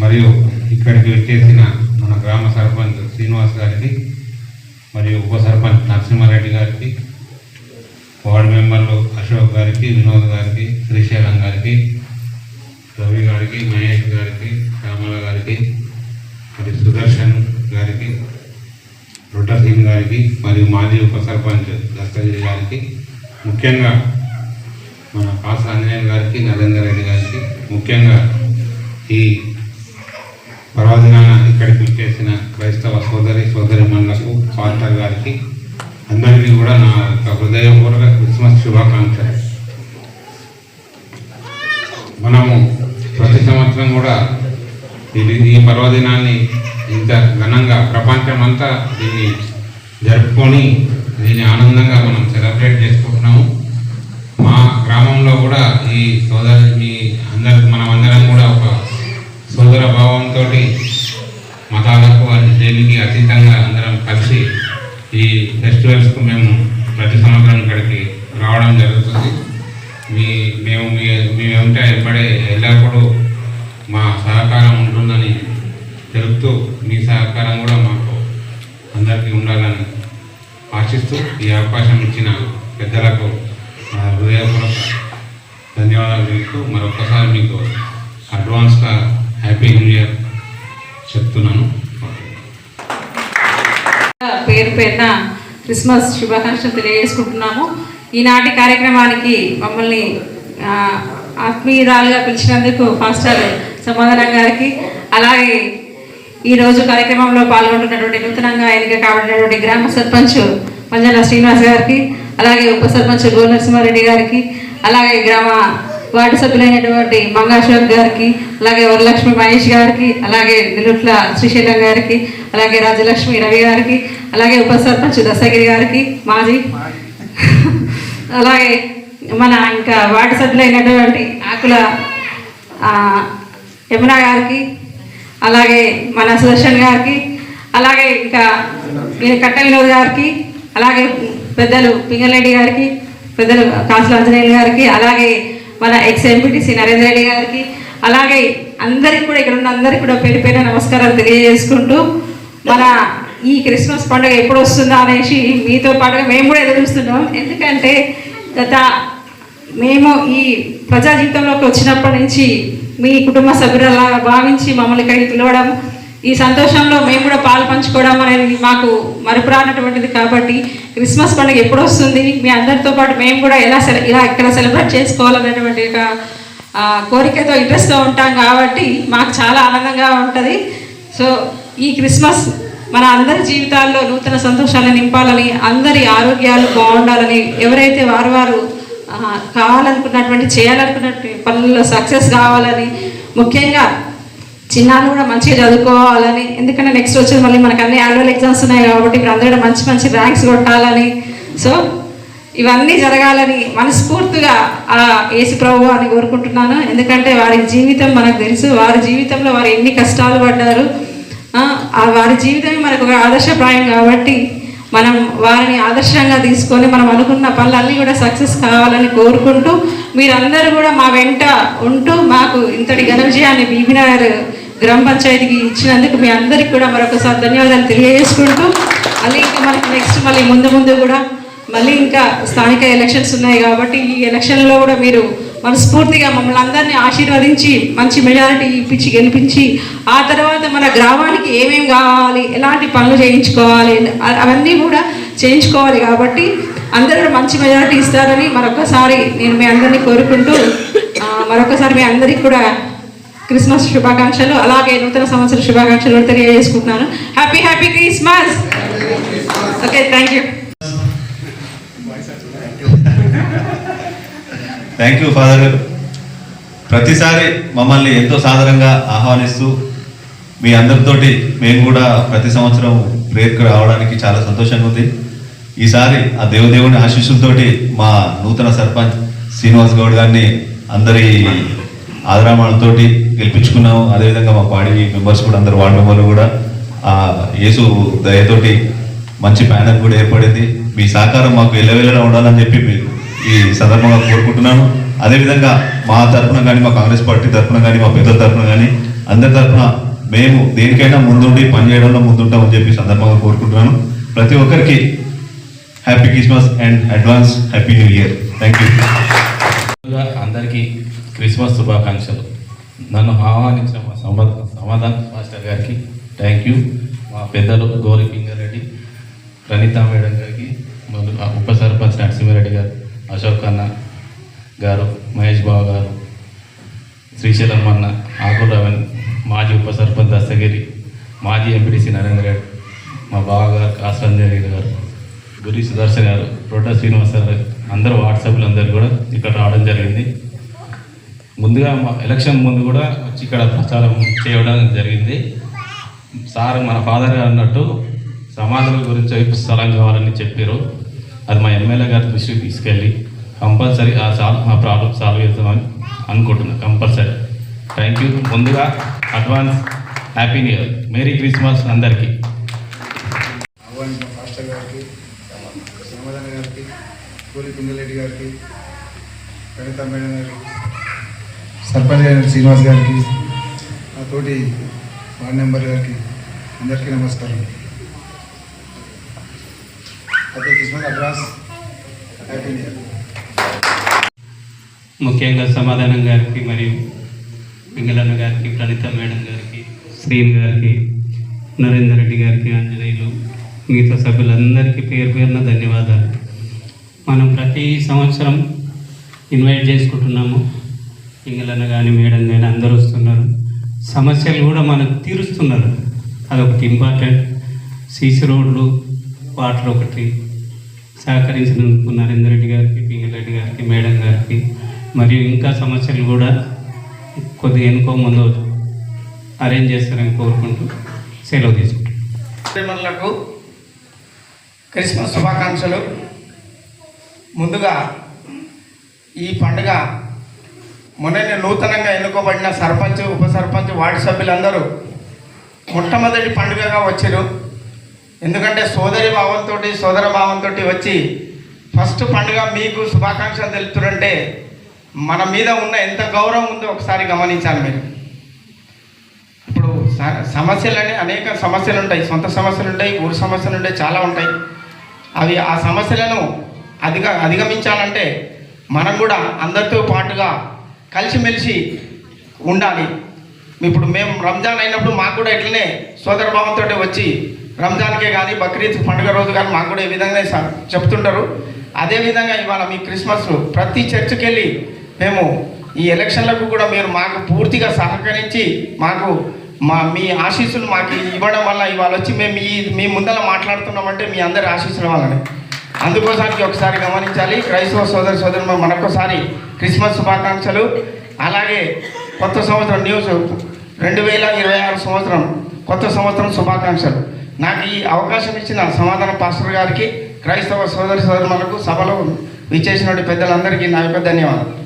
మరియు ఇక్కడికి వచ్చేసిన మన గ్రామ సర్పంచ్ శ్రీనివాస్ గారికి మరియు ఉప సర్పంచ్ నరసింహారెడ్డి గారికి వార్డు మెంబర్లు అశోక్ గారికి వినోద్ గారికి శ్రీశైలం గారికి రవి గారికి మహేష్ గారికి శ్యామల గారికి మరియు సుదర్శన్ గారికి రుటసింగ్ గారికి మరియు మాజీ ఉప సర్పంచ్ దస్తగిరి గారికి ముఖ్యంగా మన కాస ఆంజనేయులు గారికి నరేందర్ రెడ్డి గారికి ముఖ్యంగా ఈ పర్వదినాన ఇక్కడికి చేసిన క్రైస్తవ సోదరి సోదరి మనులకు పాస్టర్ గారికి అందరికీ కూడా నా యొక్క హృదయపూర్వక క్రిస్మస్ శుభాకాంక్షలు. మనము ప్రతి సంవత్సరం కూడా ఇది ఈ పర్వదినాన్ని ఇంత ఘనంగా ప్రపంచమంతా దీన్ని జరుపుకొని దీన్ని ఆనందంగా మనం సెలబ్రేట్ చేసుకుంటున్నాము. మా గ్రామంలో కూడా ఈ సోదరి మీ అందరు మనం అందరం కూడా ఒక సోదర భావంతో మతాలకు అన్ని దేనికి అతీతంగా అందరం కలిసి ఈ ఫెస్టివల్స్కు మేము ప్రతి సంవత్సరం ఇక్కడికి రావడం జరుగుతుంది. మీ మేము మీ మీ వెంట ఎప్పుడే ఎల్లప్పుడూ మా సహకారం ఉంటుందని తెలుపుతూ మీ సహకారం కూడా మాకు అందరికీ ఉండాలని ఆశిస్తూ ఈ అవకాశం ఇచ్చిన పెద్దలకు హృదయపూర్వక ధన్యవాదాలు తెలుపుతూ మరొకసారి మీకు అడ్వాన్స్గా హ్యాపీ న్యూ ఇయర్ చెప్తున్నాను. పేరు పేరున క్రిస్మస్ శుభాకాంక్షలు తెలియజేసుకుంటున్నాము. ఈనాటి కార్యక్రమానికి మమ్మల్ని ఆత్మీయురాలుగా పిలిచినందుకు ఫాస్టర్ సమాధానం గారికి అలాగే ఈరోజు కార్యక్రమంలో పాల్గొంటున్నటువంటి నూతనంగా ఎన్నిక కాబడినటువంటి గ్రామ సర్పంచ్ మంజన శ్రీనివాస్ గారికి అలాగే ఉప సర్పంచ్ గోనరసింహారెడ్డి గారికి అలాగే గ్రామ వార్డు సభ్యులైనటువంటి మంగాశ్వర్ గారికి అలాగే వరలక్ష్మి మహేష్ గారికి అలాగే నిలుట్ల శ్రీశైలం గారికి అలాగే రాజలక్ష్మి రవి గారికి అలాగే ఉప సర్పంచ్ దశగిరి గారికి మాజీ. అలాగే మన ఇంకా వార్డు సభ్యులైనటువంటి ఆకుల యమున గారికి అలాగే మన సుదర్శన్ గారికి అలాగే ఇంకా కట్ట వినోద్ గారికి అలాగే పెద్దలు పింగళరెడ్డి గారికి పెద్దలు కాసుల ఆంజనేయులు గారికి అలాగే మన ఎక్స్ ఎంపీటీసీ నరేంద్ర రెడ్డి గారికి అలాగే అందరికి కూడా ఇక్కడ ఉన్న అందరికి కూడా పేరు పేరు నమస్కారాలు తెలియజేసుకుంటూ మన ఈ క్రిస్మస్ పండుగ ఎప్పుడు వస్తుందా అనేసి మీతో పాటుగా మేము కూడా ఎదురుస్తున్నాం ఎందుకంటే గత మేము ఈ ప్రజా జీవితంలోకి వచ్చినప్పటి నుంచి మీ కుటుంబ సభ్యులలా భావించి మమ్మల్ని ఇక్కడికి పిలవడం ఈ సంతోషంలో మేము కూడా పాలు పంచుకోవడం అనేది మాకు మరపురానటువంటిది కాబట్టి క్రిస్మస్ పండుగ ఎప్పుడు వస్తుంది? మీ అందరితో పాటు మేము కూడా ఎలా సెల ఇలా ఇక్కడ సెలబ్రేట్ చేసుకోవాలనేటువంటి ఒక కోరికతో ఇంట్రెస్ట్తో ఉంటాం కాబట్టి మాకు చాలా ఆనందంగా ఉంటుంది. సో ఈ క్రిస్మస్ మన అందరి జీవితాల్లో నూతన సంతోషాలను నింపాలని అందరి ఆరోగ్యాలు బాగుండాలని ఎవరైతే వారు వారు కావాలనుకున్నటువంటి చేయాలనుకున్నటువంటి పనుల్లో సక్సెస్ కావాలని ముఖ్యంగా చిన్నాలు కూడా మంచిగా చదువుకోవాలని. ఎందుకంటే నెక్స్ట్ వచ్చేది మళ్ళీ మనకు అన్ని యాన్యువల్ ఎగ్జామ్స్ ఉన్నాయి కాబట్టి ఇప్పుడు అందరూ మంచి మంచి ర్యాంక్స్ కొట్టాలని. సో ఇవన్నీ జరగాలని మనస్ఫూర్తిగా ఆ యేసు ప్రభు అని కోరుకుంటున్నాను. ఎందుకంటే వారి జీవితం మనకు తెలుసు. వారి జీవితంలో వారు ఎన్ని కష్టాలు పడ్డారు. ఆ, వారి జీవితమే మనకు ఒక ఆదర్శప్రాయం కాబట్టి మనం వారిని ఆదర్శంగా తీసుకొని మనం అనుకున్న పనులన్నీ కూడా సక్సెస్ కావాలని కోరుకుంటూ మీరందరూ కూడా మా వెంట ఉంటూ మాకు ఇంతటి ఘన విజయాన్ని బీబీనగర్ గ్రామ పంచాయతీకి ఇచ్చినందుకు మీ అందరికి కూడా మరొకసారి ధన్యవాదాలు తెలియజేసుకుంటూ మళ్ళీ ఇంకా మనకి నెక్స్ట్ మళ్ళీ ముందు ముందు కూడా మళ్ళీ ఇంకా స్థానిక ఎలక్షన్స్ ఉన్నాయి కాబట్టి ఈ ఎలక్షన్లో కూడా మీరు మనస్ఫూర్తిగా మమ్మల్ని అందరినీ ఆశీర్వదించి మంచి మెజారిటీ ఇప్పించి గెలిపించి ఆ తర్వాత మన గ్రామానికి ఏమేమి కావాలి ఎలాంటి పనులు చేయించుకోవాలి అవన్నీ కూడా చేయించుకోవాలి కాబట్టి అందరూ మంచి మెజారిటీ ఇస్తారని మరొకసారి నేను మీ అందరినీ కోరుకుంటూ మరొకసారి మీ అందరికీ కూడా క్రిస్మస్ శుభాకాంక్షలు అలాగే నూతన సంవత్సర శుభాకాంక్షలు తెలియజేసుకుంటున్నాను. Happy happy Christmas okay thank you thank you father ప్రతిసారి మమ్మల్ని ఎంతో సాధారణంగా ఆహ్వానిస్తూ మీ అందరితోటి మేము కూడా ప్రతి సంవత్సరం ప్రేయర్కి రావడానికి చాలా సంతోషంగా ఉంది. ఈసారి ఆ దేవదేవుని ఆశీస్సులతోటి మా నూతన సర్పంచ్ శ్రీనివాస్ గౌడ్ గారిని అందరి ఆదరామాలతోటి గెలిపించుకున్నాము. అదేవిధంగా మా పాడి మెంబర్స్ కూడా అందరు వార్డు మెంబర్లు కూడా. ఆ యేసు దయతోటి మంచి ప్యానల్ కూడా ఏర్పడింది. మీ సహకారం మాకు ఎల్లవేళలా ఉండాలని చెప్పి మీరు ఈ సందర్భంగా కోరుకుంటున్నాను అదేవిధంగా మా తరఫున కానీ మా కాంగ్రెస్ పార్టీ తరఫున కానీ మా పెద్దల తరఫున కానీ అందరి తరఫున మేము దేనికైనా ముందుండి పనిచేయడంలో ముందుంటామని చెప్పి సందర్భంగా కోరుకుంటున్నాను ప్రతి ఒక్కరికి happy Christmas and advance happy new year thank you అందరికీ క్రిస్మస్ శుభాకాంక్షలు నన్ను ఆహ్వానించిన మా సమా సమాధాన్ మాస్టర్ గారికి థ్యాంక్ యూ మా పెద్దలు గౌరీ పింగారెడ్డి ప్రణీత మేడం గారికి ఉప సర్పంచ్ నరసింహారెడ్డి గారు అశోక్ అన్న గారు మహేష్ బాబు గారు శ్రీశైలం అన్న ఆకుల రవణ్ మాజీ ఉప సర్పంచ్ దస్తగిరి మాజీ ఎంపీటీసీ నరేంద్ర గారు మా బావగారు కాసరంజయ్ గారు గురి సుదర్శన్ గారు రోటా శ్రీనివాస్ గారు అందరూ వాట్సాప్లు అందరు కూడా ఇక్కడ రావడం జరిగింది. ముందుగా మా ఎలక్షన్ ముందు కూడా వచ్చి ఇక్కడ ప్రచారం చేయడం జరిగింది. సార్ మన ఫాదర్ గారు అన్నట్టు సమాధుల గురించి స్థలం కావాలని చెప్పారు. అది మా ఎమ్మెల్యే గారి దృష్టికి తీసుకెళ్ళి కంపల్సరీ ఆ సాల్వ్ ఆ ప్రాబ్లం సాల్వ్ చేద్దామని అనుకుంటున్నాను కంపల్సరీ. థ్యాంక్ యూ ముందుగా advance happy new year merry Christmas అందరికీ. ఆహ్వానించిన గారికి సమాధాన గారికి కూలి పింగళరెడ్డి గారికి కవిత మేడం గారికి సర్పంచ్ గారి శ్రీనివాస్ గారికి నా తోటి వార్డ్ మెంబర్ గారికి అందరికీ నమస్కారం. అయితే Christmas advance happy new year ముఖ్యంగా సమాధానం గారికి మరియు పింగళన్న గారికి ప్రణీత మేడం గారికి శ్రీన్ గారికి నరేందర్ రెడ్డి గారికి ఆంజనేయులు మిగతా సభ్యులందరికీ పేరు పేరున ధన్యవాదాలు. మనం ప్రతి సంవత్సరం ఇన్వైట్ చేసుకుంటున్నాము. పింగళన్న కానీ మేడం కానీ అందరూ వస్తున్నారు. సమస్యలు కూడా మనకు తీరుస్తున్నారు. అదొకటి ఇంపార్టెంట్ సీసీ రోడ్లు వాటర్ ఒకటి సహకరించినందుకు నరేందర్ రెడ్డి గారికి పింగళరెడ్డి గారికి మేడం గారికి మరియు ఇంకా సమస్యలు కూడా కొద్దిగా ఎన్నుకో ముందు అరేంజ్ చేస్తారని కోరుకుంటూ సెలవు తీసుకుంటాను క్రిస్మస్ శుభాకాంక్షలు. ముందుగా ఈ పండుగ మొన్ననే నూతనంగా ఎన్నుకోబడిన సర్పంచ్ ఉప సర్పంచ్ వార్డు సభ్యులందరూ మొట్టమొదటి పండుగగా వచ్చారు ఎందుకంటే సోదరి భావంతో సోదర భావంతో వచ్చి ఫస్ట్ పండుగ మీకు శుభాకాంక్షలు తెలుపుతుంటే మన మీద ఉన్న ఎంత గౌరవం ఉందో ఒకసారి గమనించాలి మీరు. ఇప్పుడు స- సమస్యలని అనేక సమస్యలు ఉంటాయి సొంత సమస్యలు ఉంటాయి ఊరు సమస్యలు ఉంటాయి చాలా ఉంటాయి. అవి ఆ సమస్యలను అధిగ అధిగమించాలంటే మనం కూడా అందరితో పాటుగా కలిసిమెలిసి ఉండాలి. ఇప్పుడు మేము రంజాన్ అయినప్పుడు మాకు కూడా ఇట్లనే సోదర భావంతో వచ్చి రంజాన్కే కానీ బక్రీద్ పండుగ రోజు కానీ మాకు కూడా ఈ విధంగానే చెప్తుంటారు. అదేవిధంగా ఇవాళ మీ క్రిస్మస్ ప్రతి చర్చికి వెళ్ళి మేము ఈ ఎలక్షన్లకు కూడా మీరు మాకు పూర్తిగా సహకరించి మాకు మా మీ ఆశీస్సులు మాకు ఇవ్వడం వల్ల ఇవాళ వచ్చి మేము మీ మీ ముందర మాట్లాడుతున్నామంటే మీ అందరి ఆశీస్సుల వల్లనే. అందుకోసానికి ఒకసారి గమనించాలి. క్రైస్తవ సోదర సోదరు మరొకసారి క్రిస్మస్ శుభాకాంక్షలు. అలాగే కొత్త సంవత్సరం న్యూస్ రెండు వేల ఇరవై ఆరు సంవత్సరం కొత్త సంవత్సరం శుభాకాంక్షలు. నాకు ఈ అవకాశం ఇచ్చిన సమాధాన పాస్టర్ గారికి క్రైస్తవ సోదరి సోదరులకు సభలో విచ్చేసినటువంటి పెద్దలందరికీ నా యొక్క ధన్యవాదాలు.